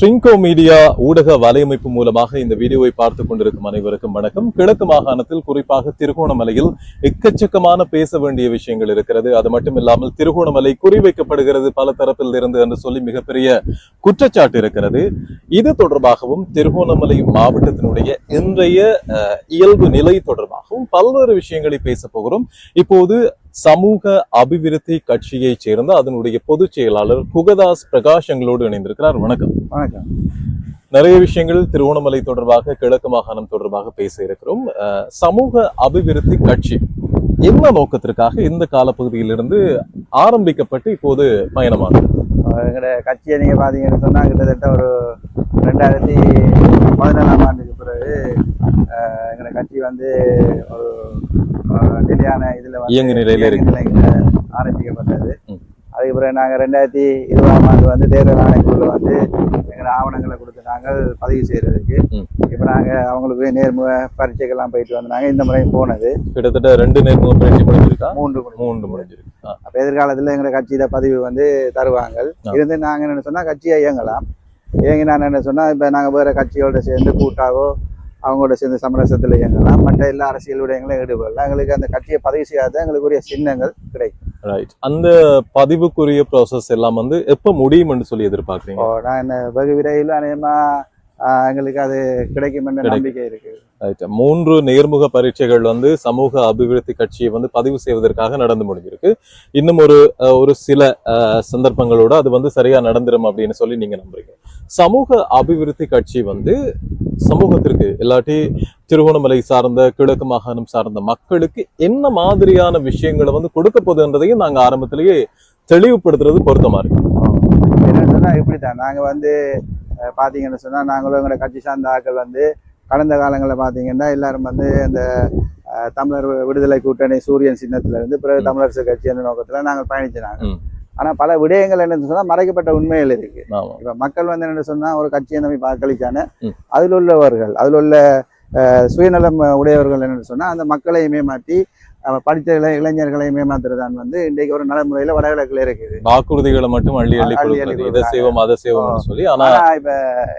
Trinco media ஊடக வலையமைப்பு மூலமாக இந்த வீடியோவை பார்த்து கொண்டிருக்கும் அனைவருக்கும் வணக்கம். கிழக்கு மாகாணத்தில் குறிப்பாக திருகோணமலையில் எக்கச்சக்கமான பேச வேண்டிய விஷயங்கள் இருக்கிறது. அது மட்டும் இல்லாமல் திருகோணமலை குறிவைக்கப்படுகிறது பல தரப்பில் இருந்து என்று சொல்லி மிகப்பெரிய குற்றச்சாட்டு இருக்கிறது. இது தொடர்பாகவும் திருகோணமலை மாவட்டத்தினுடைய இன்றைய இயல்பு நிலை தொடர்பாகவும் பல்வேறு விஷயங்களை பேச போகிறோம். இப்போது சமூக அபிவிருத்தி கட்சியைச் சேர்ந்த அதனுடைய பொதுச் செயலாளர் குகதாஸ் பிரகாஷ் எங்களோடு இணைந்திருக்கிறார். வணக்கம். வணக்கம். நிறைய விஷயங்கள் திருவோணமலை தொடர்பாக கிழக்கு மாகாணம் தொடர்பாக பேச இருக்கிறோம். சமூக அபிவிருத்தி கட்சி என்ன நோக்கத்திற்காக இந்த காலப்பகுதியிலிருந்து ஆரம்பிக்கப்பட்டு இப்போது பயணமாகுது எங்களோட கட்சியை நீங்கள் பார்த்தீங்கன்னு சொன்னால் கிட்டத்தட்ட ஒரு ரெண்டாயிரத்தி பதினேழாம் ஆண்டுக்கு எங்களோட கட்சி வந்து ஒரு நிலையான இதில் இயங்கு நிலையில. நிலையில ஆரம்பிக்கப்பட்டது. அதுக்கு பிறகு நாங்கள் ரெண்டாயிரத்தி இருபதாம் ஆண்டு வந்து தேர்தல் ஆணைக்குழுவில் வந்து எங்களோட ஆவணங்களை கொடுத்து நாங்கள் பதிவு செய்கிறதுக்கு. இப்போ நாங்கள் அவங்களுக்கு போய் நேர்முக பரீட்சைக்கெல்லாம் போயிட்டு வந்து நாங்கள் இந்த முறை போனது. கிட்டத்தட்ட ரெண்டு நேர்முக பயிற்சி முடிஞ்சிருக்கா? மூன்று மூன்று முடிஞ்சிருக்கு. அப்ப எதிர்காலத்துல எங்களை கட்சியில பதிவு வந்து தருவாங்க. இருந்து நாங்க என்ன சொன்னா கட்சியை இயங்கலாம். இயங்கினா என்ன சொன்னா இப்ப நாங்க வேற கட்சியோட சேர்ந்து கூட்டாவோ அவங்களோட சேர்ந்து சமரசத்துல இயங்கலாம். மற்ற எல்லா அரசியல் விடயங்களும் ஈடுபடலாம். எங்களுக்கு அந்த கட்சியை பதிவு செய்யாத. எங்களுக்குரிய சின்னங்கள் கிடைக்கும். ரைட் அந்த பதிவுக்குரிய ப்ராசஸ் எல்லாம் வந்து எப்ப முடியும்னு சொல்லி எதிர்பார்க்கறீங்க? நான் என்ன வெகு விரைவில் அநேகமா ஆஹ், எங்களுக்கு அது கிடைக்கும் என்ற. நம்பிக்கை இருக்கு. மூன்று நேர்முக பரீட்சைகள் வந்து சமூக அபிவிருத்தி கட்சியை வந்து பதிவு செய்வதற்காக நடந்து முடிஞ்சிருக்கு. இன்னும் ஒரு ஒரு சில சந்தர்ப்பங்களோட அது வந்து சரியா நடந்துரும் அப்படின்னு சொல்லி நீங்க நம்புறீங்க. சமூக அபிவிருத்தி கட்சி வந்து சமூகத்திற்கு இல்லாட்டி திருகோணமலை சார்ந்த கிழக்கு மாகாணம் சார்ந்த மக்களுக்கு என்ன மாதிரியான விஷயங்களை வந்து கொடுக்க போகுதுன்றதையும் நாங்க ஆரம்பத்திலேயே தெளிவுபடுத்துறது பொருத்தமா இருக்கு. என்னன்னு இப்படித்தான். நாங்க வந்து அஹ், பாத்தீங்கன்னு சொன்னா நாங்களும் எங்களோட கட்சி சார்ந்த ஆட்கள் வந்து கடந்த காலங்களில் பாத்தீங்கன்னா எல்லாரும் வந்து இந்த அஹ், தமிழர் விடுதலை கூட்டணி சூரியன் சின்னத்துல இருந்து பிறகு. தமிழரசு கட்சி என்ற நோக்கத்துல நாங்கள் பயணிச்சினாங்க ம். ஆனா பல விடயங்கள் என்னன்னு சொன்னா மறைக்கப்பட்ட உண்மைகள் இருக்கு இப்ப மக்கள் வந்து என்ன சொன்னா ஒரு கட்சியை நம்பி வாக்களிச்சான. அதில் உள்ளவர்கள் அதில் உள்ள சுயநலம் உடையவர்கள் என்னன்னு சொன்னா அந்த மக்களை மேமாற்றி அஹ், படித்த இளை இளைஞர்களை மேமாத்துறதான் வந்து இன்றைக்கு ஒரு நடைமுறையில வடகிழக்குல இருக்குது வாக்குறுதிகளை மட்டும் அள்ளி அள்ளி கொடுக்குறது இதை. செய்வோம் அதை செய்வோம்னு சொல்லி ஆனா இப்ப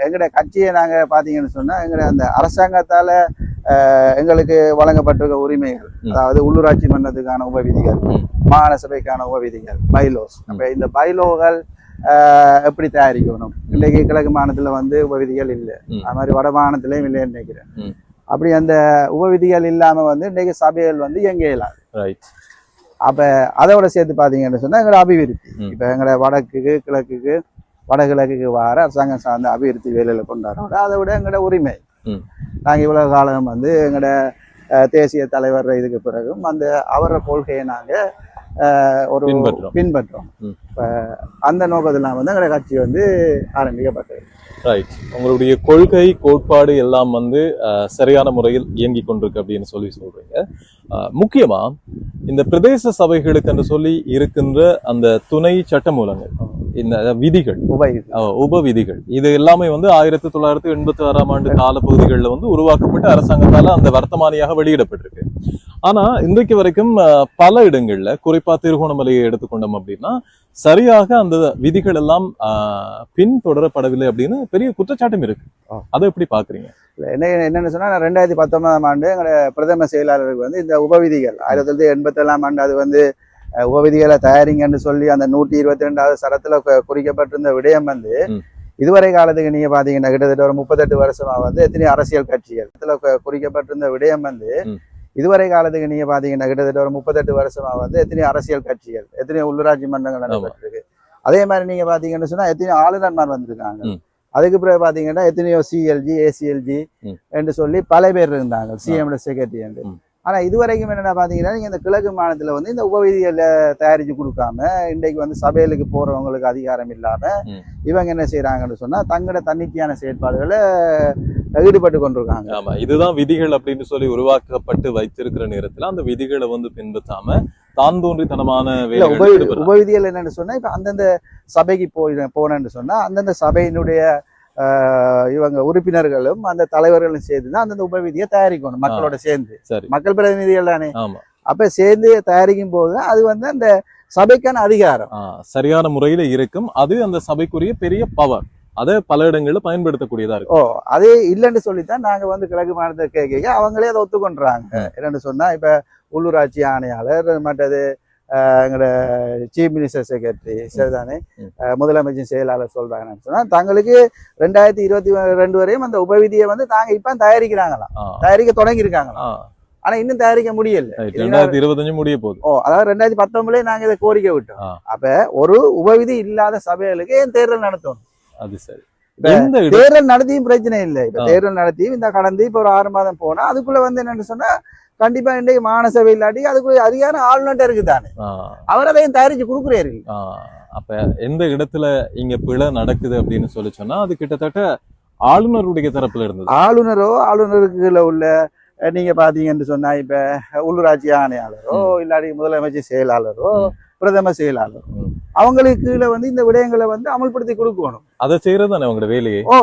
எங்கட கட்சியை நாங்க பாத்தீங்கன்னு சொன்னா எங்கட அந்த அரசாங்கத்தால அஹ், எங்களுக்கு வழங்கப்பட்டிருக்க உரிமைகள். அதாவது உள்ளூராட்சி மன்றத்துக்கான உபவிதிகள். மாகாண சபைக்கான உபவிதிகள் பைலோஸ் அப்ப இந்த பைலோகள் எப்படி தயாரிக்கணும் இன்றைக்கு கிழக்கு மாநிலத்துல வந்து உபவிதிகள் இல்லை. அது மாதிரி வட மாநிலத்திலயும் இல்லைன்னு நினைக்கிறேன். அப்படி அந்த உபவிதிகள் இல்லாம வந்து இன்றைக்கு சபைகள் வந்து இயங்க இயலாது ரைட் அப்ப அதோட சேர்த்து பாத்தீங்கன்னு சொன்னா எங்களோட அபிவிருத்தி. இப்ப எங்களோட வடக்குக்கு கிழக்குக்கு வடகிழக்குக்கு வார அரசாங்கம் சார்ந்த அபிவிருத்தி வேலையில கொண்டாடுறோம் அதை விட எங்களோட உரிமை ம். நாங்க இவ்வளவு காலம் வந்து எங்களோட தேசிய தலைவர் இதுக்கு பிறகும் அந்த அவர கொள்கையை நாங்க அஹ், ஒரு. பின்பற்றோம். இப்ப அந்த நோக்கத்துல வந்து எங்களோட கட்சி வந்து ஆரம்பிக்கப்பட்டது ரைட் உங்களுடைய கொள்கை கோட்பாடு எல்லாம் வந்து சரியான முறையில் இயங்கி கொண்டிருக்கு அப்படின்னு சொல்லி சொல்றீங்க. முக்கியமா இந்த பிரதேச சபைகளுக்கு என்று சொல்லி இருக்கின்ற அந்த துணை சட்டமூலங்கள் இந்த விதிகள் உபை விதிகள் இது எல்லாமே வந்து ஆயிரத்தி தொள்ளாயிரத்தி எண்பத்தி ஆறாம் ஆண்டு காலப்பகுதிகளில் வந்து உருவாக்கப்பட்டு அரசாங்கத்தால அந்த வர்த்தமானியாக வெளியிடப்பட்டிருக்கு. ஆனா இன்றைக்கு வரைக்கும் பல இடங்கள்ல குறிப்பா திருகோணமலையை எடுத்துக்கொண்டோம் அப்படின்னா சரியாக அந்த விதிகள் எல்லாம் பின்தொடரப்படவில்லை அப்படின்னு பெரிய குற்றச்சாட்டும் இருக்கு. அதை எப்படி பாக்குறீங்க என்ன என்னன்னு சொன்னா நான் ரெண்டாயிரத்தி பத்தொன்பதாம் ஆண்டு எங்களோட பிரதம செயலாளருக்கு வந்து இந்த உபவிதிகள் ஆயிரத்தி தொள்ளாயிரத்தி எண்பத்தி ஏழாம் ஆண்டு அது வந்து உபவிதிகளை தயாரிங்கன்னு சொல்லி அந்த நூற்றி இருபத்தி ரெண்டாவது சரத்துல குறிக்கப்பட்டிருந்த விடயம் வந்து. இதுவரை காலத்துக்கு நீங்க பாத்தீங்கன்னா கிட்டத்தட்ட ஒரு முப்பத்தெட்டு வருஷமா வந்து எத்தனை அரசியல் கட்சிகள் குறிக்கப்பட்டிருந்த விடயம் வந்து. இதுவரை காலத்துக்கு நீங்க பாத்தீங்கன்னா கிட்டத்தட்ட ஒரு முப்பத்தெட்டு வருஷமா வந்து எத்தனை அரசியல் கட்சிகள் எத்தனை உள்ளூராட்சி மன்றங்கள் நடைபெற்றிருக்கு அதே மாதிரி நீங்க பாத்தீங்கன்னு சொன்னா எத்தனை ஆளுநர்மார் வந்திருக்காங்க. அதுக்கு பிறகு பாத்தீங்கன்னா எத்தனையோ சிஎல்ஜி ஏசிஎல்ஜி. என்று சொல்லி பல பேர் இருந்தாங்க சிஎம் செக்ரட்டரி என்று. ஆனா இதுவரைக்கும் என்னென்ன பாத்தீங்கன்னா நீங்க இந்த கிழக்கு மாநிலத்துல வந்து இந்த உபவிதிகளை தயாரிச்சு கொடுக்காம இன்றைக்கு வந்து சபைகளுக்கு போறவங்களுக்கு அதிகாரம் இல்லாம. இவங்க என்ன செய்யறாங்கன்னு சொன்னா தங்களோட தன்னிச்சையான செயற்பாடுகளை ஈடுபட்டு கொண்டிருக்காங்க ஆமா இதுதான் விதிகள் அப்படின்னு சொல்லி உருவாக்கப்பட்டு வைத்திருக்கிற நேரத்துல அந்த விதிகளை வந்து பின்பற்றாம தான் தோன்றித்தனமான. உபவிதிகள் என்னன்னு சொன்னா இப்ப அந்தந்த சபைக்கு போய் போனேன்னு சொன்னா அந்தந்த சபையினுடைய இவங்க உறுப்பினர்களும் அந்த தலைவர்களும் சேர்ந்து தான் அந்தந்த உபவிதியை தயாரிக்கணும் மக்களோட சேர்ந்து. சரி. மக்கள் பிரதிநிதிகள் தானே? அப்ப சேர்ந்து தயாரிக்கும் போது அது வந்து அந்த சபைக்கான அதிகாரம். சரியான முறையில இருக்கும். அது அந்த சபைக்குரிய பெரிய பவர் அதை பல இடங்கள்ல பயன்படுத்தக்கூடியதா இருக்கு. ஓ அது இல்லைன்னு சொல்லித்தான் நாங்க வந்து கிழக்கு மாநிலத்தை கேட்க அவங்களே அதை ஒத்துக்கொண்டுறாங்க என்னன்னு சொன்னா இப்ப உள்ளூராட்சி ஆணையாளர் மற்றது எங்களோட சீஃப் மினிஸ்டர் செக்ரட்டரி சரிதானே? முதலமைச்சர் செயலாளர் சொல்றாங்கன்னு சொன்னா தங்களுக்கு ரெண்டாயிரத்தி இருபத்தி ரெண்டு வரையும் அந்த உபவிதியை வந்து தாங்க இப்ப தயாரிக்கிறாங்களாம். தயாரிக்க தொடங்கி இருக்காங்களாம் ஆ, ஆனா இன்னும் தயாரிக்க முடியல. ரெண்டாயிரத்தி இருபத்தஞ்சு முடிய போகுது. ஓ அதாவது ரெண்டாயிரத்தி பத்தொன்பதுலயே நாங்க இதை கோரிக்கை விட்டோம். அப்ப ஒரு உபவிதி இல்லாத சபைகளுக்கு ஏன் தேர்தல் நடத்தணும்? அது சரி. தேர்தல் நடத்தியும் பிரச்சனை இல்லை. இப்ப. தேர்தல் நடத்தியும் இந்த கடந்து இப்ப ஒரு ஆறு மாதம் போனா அதுக்குள்ள வந்து என்னன்னு சொன்னா கண்டிப்பா இன்றைக்கு மாநசபை இல்லாட்டி அதுக்குள்ள அதிகாரம் ஆளுநர்கிட்ட இருக்குதானே? அவர் அதையும் தயாரிச்சு கொடுக்குறாரு அப்ப எந்த இடத்துல இங்க பிழை நடக்குது அப்படின்னு சொல்லி சொன்னா அது கிட்டத்தட்ட ஆளுநருடைய தரப்புல இருந்தது. ஆளுநரோ ஆளுநருக்குள்ள உள்ள நீங்க பாத்தீங்கன்னு சொன்னா இப்ப உள்ளூராட்சி ஆணையாளரோ இல்லாட்டி முதலமைச்சர் செயலாளரோ. பிரதம செயலாளரோ. அவங்களுக்கு கீழே வந்து இந்த விடயங்களை வந்து அமல்படுத்தி கொடுக்கணும் அதை செய்யறது தானே அவங்களோட வேலையே ஓ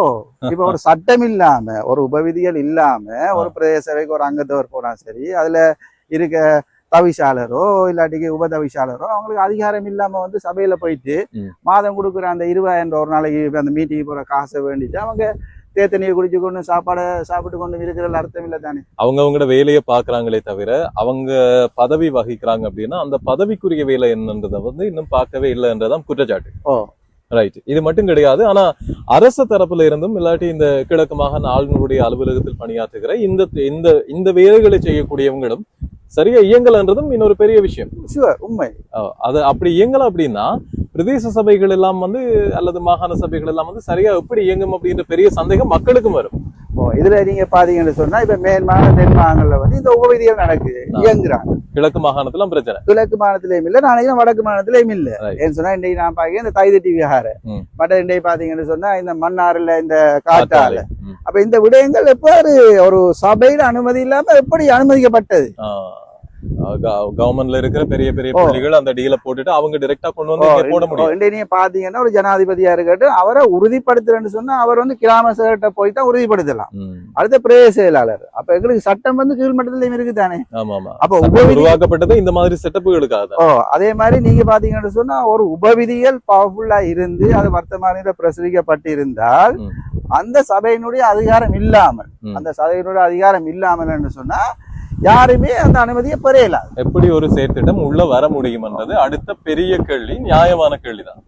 இப்ப ஒரு சட்டம் இல்லாம ஒரு உபவிதிகள் இல்லாம ஒரு பிரதேச சபைக்கு ஒரு அங்கத்தவர் போனா சரி அதுல இருக்க தவிசாளரோ இல்லாட்டிக்கு உப தவிசாளரோ அவங்களுக்கு அதிகாரம் இல்லாம வந்து சபையில போயிட்டு. மாதம் கொடுக்குற அந்த இருபதாயிரம் ரூபா ஒரு நாளைக்கு அந்த மீட்டிங் போற காசை வேண்டிட்டு அவங்க தேத்தனியை குடிச்சு கொண்டு சாப்பாடை சாப்பிட்டு கொண்டு இருக்கிறதுல அர்த்தம் இல்லை தானே. அவங்க அவங்களோட வேலையை பாக்குறாங்களே தவிர அவங்க பதவி வகிக்கிறாங்க அப்படின்னா அந்த பதவிக்குரிய வேலை என்னன்றதை வந்து இன்னும் பார்க்கவே இல்லைன்றதான் குற்றச்சாட்டு. ஓ. ரைட் இது மட்டும் கிடையாது. ஆனா அரசு தரப்புல இருந்தும் இல்லாட்டி இந்த கிழக்கு மாகாண ஆளுநருடைய அலுவலகத்தில் பணியாற்றுகிற இந்த இந்த இந்த வேலைகளை செய்யக்கூடியவங்களும் சரியா இயங்கலன்றதும் இன்னொரு பெரிய விஷயம். உண்மை. அது அப்படி இயங்கல அப்படின்னா பிரதேச சபைகள் எல்லாம் வந்து அல்லது மாகாண சபைகள் எல்லாம் வந்து சரியா எப்படி இயங்கும் அப்படின்ற பெரிய சந்தேகம் மக்களுக்கும் வரும். ஓ இதுல நீங்க பாத்தீங்கன்னு சொன்னா இப்ப மேல் தென் மாநிலங்கள்ல வந்து இந்த உபவிதிகள் நடக்குது. இயங்குறாங்க. கிழக்கு மாகாணத்துல பிரச்சனை. கிழக்கு மாநிலத்திலயும் இல்ல நினைக்கிறேன் வடக்கு மாநிலத்திலயும் இல்ல. ஏன்னு சொன்னா இன்னைக்கு நான் பாக்க இந்த தைதட்டி விஹார. மற்ற இன்றைக்கு பாத்தீங்கன்னு சொன்னா இந்த மன்னாறுல இந்த ம். அப்ப இந்த விடயங்கள் எவ்வாறு ஒரு சபையில அனுமதி இல்லாம எப்படி அனுமதிக்கப்பட்டது? கவர்மெண்ட்ல இருக்கிற பெரிய பெரிய. புள்ளிகள் அந்த டீல போட்டுட்டு அவங்க டைரக்டா கொண்டு வந்து போட முடியும் நீங்க பாத்தீங்கன்னா ஒரு ஜனாதிபதியா இருக்கட்டும் அவரை உறுதிப்படுத்துறேன்னு சொன்னா அவர் வந்து கிராம சேகர்கிட்ட போய் தான் உறுதிப்படுத்தலாம். அடுத்த பிரதேச செயலாளர் அப்ப எங்களுக்கு சட்டம் வந்து கீழ்மட்டத்திலயும் இருக்குதானே ஆமா ஆமா அப்ப உருவாக்கப்பட்டது இந்த மாதிரி செட்டப்புகளுக்காக தான் ஓ அதே மாதிரி நீங்க பாத்தீங்கன்னு சொன்னா ஒரு உபவிதிகள் பவர்ஃபுல்லா இருந்து அது வர்த்தமானில பிரசுரிக்கப்பட்டு இருந்தால். அந்த சபையினுடைய அதிகாரம் இல்லாமல். அந்த சபையினுடைய அதிகாரம் இல்லாமல் சொன்னா யாருமே அந்த அனுமதியை பெறையலாம் எப்படி ஒரு செயற்திட்டம் உள்ள வர முடியும்ன்றது அடுத்த பெரிய கேள்வி நியாயமான கேள்விதான்.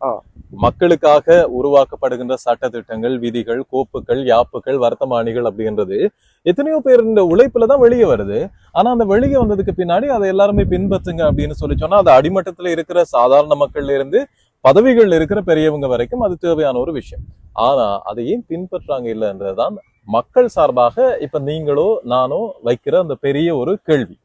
மக்களுக்காக உருவாக்கப்படுகின்ற சட்டத்திட்டங்கள் விதிகள் கோப்புகள் யாப்புகள் வர்த்தமானிகள் அப்படின்றது எத்தனையோ பேர் இந்த உழைப்புல தான் வெளியே வருது. ஆனா அந்த வெளியே வந்ததுக்கு பின்னாடி அதை எல்லாருமே பின்பற்றுங்க அப்படின்னு சொல்லி சொன்னா அது அடிமட்டத்துல இருக்கிற சாதாரண மக்கள்ல இருந்து பதவிகள் இருக்கிற பெரியவங்க வரைக்கும் அது தேவையான ஒரு விஷயம். ஆனா அதை ஏன் பின்பற்றாங்க இல்லைன்றதுதான் மக்கள் சார்பாக இப்ப நீங்களோ நானோ வைக்கிற அந்த பெரிய ஒரு கேள்வி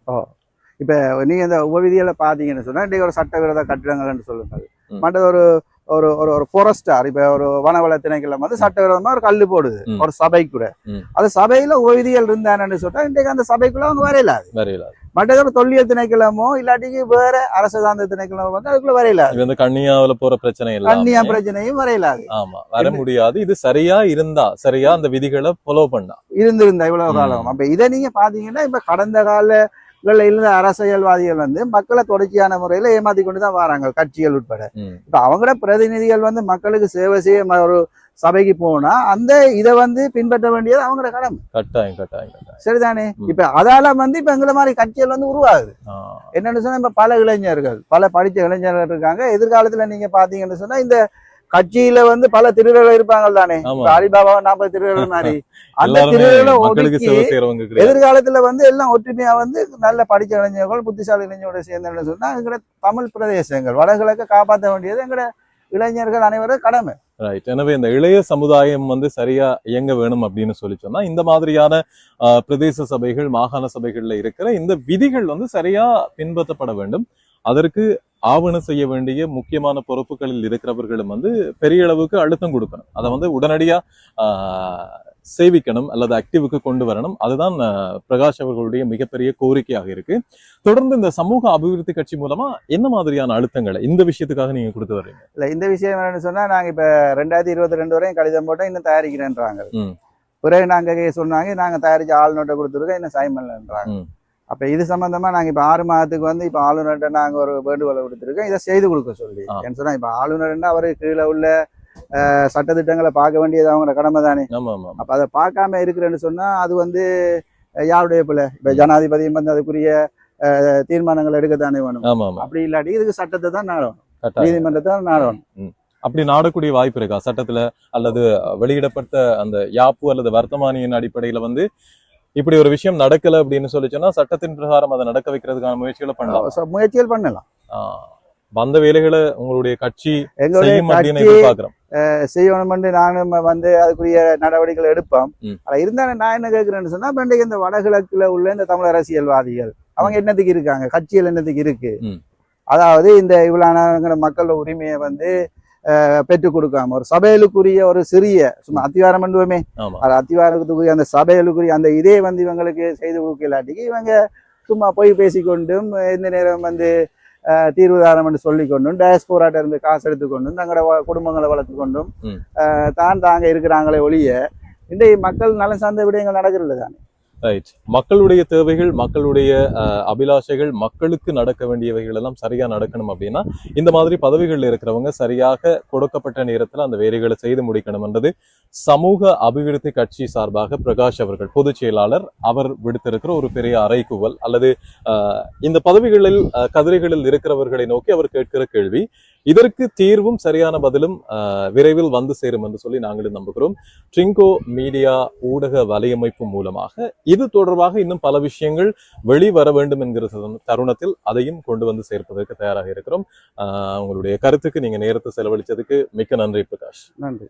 இப்ப நீங்க இந்த உபவிதிகளை பாத்தீங்கன்னு சொன்னா இன்னைக்கு ஒரு சட்டவிரோத கட்டிடங்கள்னு சொல்லுங்கள் ம். மற்றது ஒரு ஒரு ஒரு ஒரு ஃபாரஸ்டார் இப்ப ஒரு வனவள திணைக்களம் வந்து சட்டவிரோதமா ஒரு கல்லு போடுது. ஒரு சபை கூட ம். அது சபையில உபவிதிகள் இருந்தானு சொன்னா இன்றைக்கு அந்த சபைக்குள்ள அவங்க வரையலாது ஒரு தொல்லியல் திணைக்களமோ இல்லாட்டிக்கு வேற அரசு சார்ந்த திணைக்களமோ வந்து அதுக்குள்ள வரையலாது இது வந்து கண்ணியாவில போற பிரச்சனை கண்ணியா எல்லாம் பிரச்சனையும் வரையலாது ஆமா வர முடியாது. இது சரியா இருந்தா சரியா அந்த விதிகளை ஃபாலோ பண்ணா. இருந்திருந்த இவ்வளவு. காலம். அப்ப இதை நீங்க பாத்தீங்கன்னா இப்ப கடந்த காலங்கள்ல இருந்த அரசியல்வாதிகள் வந்து மக்களை தொடர்ச்சியான முறையில ஏமாத்தி கொண்டு தான் வராங்க கட்சிகள் உட்பட. இப்ப அவங்களோட பிரதிநிதிகள் வந்து மக்களுக்கு சேவை செய்ய ஒரு சபைக்கு போனா அந்த இதை வந்து பின்பற்ற வேண்டியது அவங்களோட கடமை. கட்டாயம் கட்டாயம் சரிதானே. இப்ப அதால வந்து இப்ப எங்களை மாதிரி கட்சிகள் வந்து உருவாகுது. என்னன்னு சொன்னா இப்ப பல இளைஞர்கள் பல படிச்ச இளைஞர்கள் இருக்காங்க. எதிர்காலத்துல நீங்க பாத்தீங்கன்னு சொன்னா இந்த கட்சியில வந்து பல திருடர்கள் இருப்பாங்க தானே அலிபாபா நாற்பது திருடர்கள் மாதிரி. அந்த கிடையாது. எதிர்காலத்துல வந்து எல்லாம் ஒற்றுமையா வந்து நல்ல படிச்ச இளைஞர்கள் புத்திசாலி இளைஞரோட சேர்ந்தேன்னு சொன்னா எங்கட தமிழ் பிரதேசங்கள் வடகிழக்க காப்பாற்ற வேண்டியது எங்கட இளைஞர்கள் அனைவரும் கடமை. ரைட் எனவே இந்த இளைய சமுதாயம் வந்து சரியா இயங்க வேணும் அப்படின்னு சொல்லி சொன்னா இந்த மாதிரியான பிரதேச சபைகள் மாகாண சபைகள்ல இருக்கிற இந்த விதிகள் வந்து சரியா பின்பற்றப்பட வேண்டும். அதற்கு ஆவணம் செய்ய வேண்டிய முக்கியமான பொறுப்புகளில் இருக்கிறவர்களும் வந்து பெரிய அளவுக்கு அழுத்தம் கொடுக்கணும். அதை வந்து உடனடியா ஆ, சேவிக்கணும் அல்லது ஆக்டிவுக்கு கொண்டு வரணும். அதுதான் பிரகாஷ் அவர்களுடைய மிகப்பெரிய கோரிக்கையாக இருக்கு. தொடர்ந்து இந்த சமூக அபிவிருத்தி கட்சி மூலமா என்ன மாதிரியான அழுத்தங்களை இந்த விஷயத்துக்காக நீங்க கொடுத்து வர்றீங்க? இல்ல இந்த விஷயம் என்னன்னு சொன்னா நாங்க இப்ப ரெண்டாயிரத்தி இருபத்தி ரெண்டு வரையும் கடிதம் போட்டோம் இன்னும் தயாரிக்கிறேன்றாங்க. பிறகு நாங்க சொன்னாங்க நாங்க தயாரிச்ச ஆளுநர்கிட்ட கொடுத்துருக்கோம் இன்னும் சைன் பண்ணலன்றாங்க. அப்ப இது சம்பந்தமா நாங்க இப்ப ஆறு மாதத்துக்கு வந்து இப்ப ஆளுநர்கிட்ட நாங்க ஒரு வேண்டுகோளை கொடுத்துருக்கோம் இதை செய்து கொடுக்க சொல்லி. ஆ. ஏன்னு சொன்னா இப்ப ஆளுநர்னா அவரு கீழே உள்ள அஹ், சட்டதிட்டங்களை பார்க்க வேண்டியது அவங்களோட கடமை தானே. அப்ப அதை பார்க்காம இருக்கிறேன்னு சொன்னா அது வந்து யாருடைய பிள்ளை இப்ப ஜனாதிபதியும் வந்து அதுக்குரிய தீர்மானங்கள் எடுக்கத்தானே வேணும். அப்படி இல்லாட்டி இதுக்கு சட்டத்தை தான் நாடணும். நீதிமன்றத்தை தான் நாடணும். அப்படி நாடக்கூடிய வாய்ப்பு இருக்கா? சட்டத்துல அல்லது வெளியிடப்பட்ட அந்த யாப்பு அல்லது வர்த்தமானியின் அடிப்படையில வந்து இப்படி ஒரு விஷயம் நடக்கல அப்படின்னு சொல்லி சொன்னா சட்டத்தின் பிரகாரம் அதை நடக்க வைக்கிறதுக்கான முயற்சிகளை பண்ணலாம். முயற்சிகள் பண்ணலாம். வந்த வேலைகளை உங்களுடைய கட்சி எதிர்பார்க்கிறோம். செய்யணும் நானும் வந்து அதுக்குரிய நடவடிக்கைகள் எடுப்போம். ஆனா இருந்தாலும் நான் என்ன கேட்கிறேன்னு சொன்னா இன்றைக்கு இந்த வடகிழக்குல உள்ள இந்த தமிழ் அரசியல்வாதிகள் அவங்க என்னத்துக்கு இருக்காங்க? கட்சிகள் என்னத்துக்கு இருக்கு. அதாவது இந்த இவ்வளவு மக்களோட உரிமையை வந்து பெற்றுக் கொடுக்காம ஒரு சபைகளுக்குரிய ஒரு சிறிய சும்மா அத்திவாரம் பண்ணுவோமே அது அத்திவாரத்துக்குரிய அந்த சபைகளுக்குரிய அந்த இதே வந்து இவங்களுக்கு செய்து கொடுக்கலாட்டிக்கு இவங்க சும்மா போய் பேசிக்கொண்டும் எந்த நேரம் வந்து தீர்வுதாரம் என்று சொல்லிக்கொண்டும் டயஸ்போராட்ட இருந்து காசு எடுத்துக்கொண்டும் தங்களோட குடும்பங்களை வளர்த்து கொண்டும் தான் தாங்க இருக்கிறாங்களே ஒழிய இன்றைய மக்கள் நலன் சார்ந்த விடயங்கள் நடக்கிறது தான் ரைட் மக்களுடைய தேவைகள் மக்களுடைய அபிலாஷைகள் மக்களுக்கு நடக்க வேண்டியவைகள் எல்லாம் சரியா நடக்கணும் அப்படின்னா இந்த மாதிரி பதவிகளில் இருக்கிறவங்க சரியாக கொடுக்கப்பட்ட நேரத்தில் அந்த வேலைகளை செய்து முடிக்கணும்ன்றது சமூக அபிவிருத்தி கட்சி சார்பாக பிரகாஷ் அவர்கள் பொதுச் செயலாளர் அவர் விடுத்திருக்கிற ஒரு பெரிய அறைகூவல் அல்லது இந்த பதவிகளில் கதிரைகளில் இருக்கிறவர்களை நோக்கி அவர் கேட்கிற கேள்வி இதற்கு தீர்வும் சரியான பதிலும் விரைவில் வந்து சேரும் என்று சொல்லி நாங்களும் நம்புகிறோம். ட்ரிங்கோ மீடியா ஊடக வலையமைப்பு மூலமாக இது தொடர்பாக இன்னும் பல விஷயங்கள் வெளிவர வேண்டும் என்கிற தருணத்தில் அதையும் கொண்டு வந்து சேர்ப்பதற்கு தயாராக இருக்கிறோம். ஆஹ் உங்களுடைய கருத்துக்கு நீங்க நேரத்தை செலவழிச்சதுக்கு மிக்க நன்றி பிரகாஷ். நன்றி.